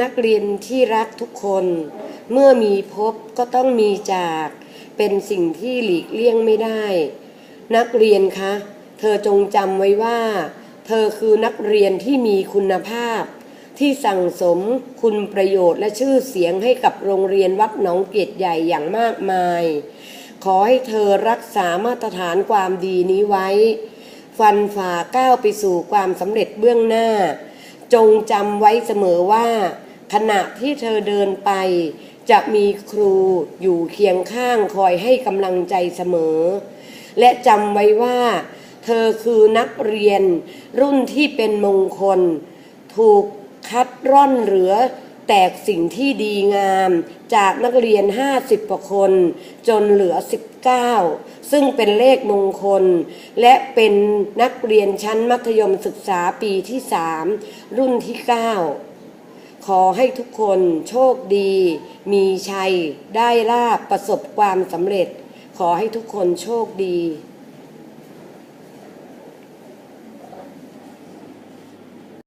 นักเรียนที่รักทุกคน เมื่อมีพบก็ต้องมีจาก เป็นสิ่งที่หลีกเลี่ยงไม่ได้ นักเรียนคะ เธอจงจำไว้ว่า เธอคือนักเรียนที่มีคุณภาพ ที่สั่งสมคุณประโยชน์และชื่อเสียงให้กับโรงเรียนวัดหนองเกตใหญ่อย่างมากมาย ขอให้เธอรักษามาตรฐานความดีนี้ไว้ ฟันฝ่าก้าวไปสู่ความสำเร็จเบื้องหน้า จงจำไว้เสมอว่า ขณะที่เธอเดินไป จะมีครูอยู่เคียงข้างคอยให้กำลังใจเสมอ และจำไว้ว่า เธอคือนักเรียนรุ่นที่เป็นมงคล ถูกคัดร่อนเหลือ แตกสิ่งที่ดีงามจากนักเรียน 50กว่าคน จนเหลือ 19 ซึ่งเป็นเลขมงคล และเป็นนักเรียนชั้นมัธยมศึกษาปีที่ 3 รุ่นที่ 9 ขอให้ทุกคนโชคดี มีชัย ได้ลาบประสบความสำเร็จ ขอให้ทุกคนโชคดี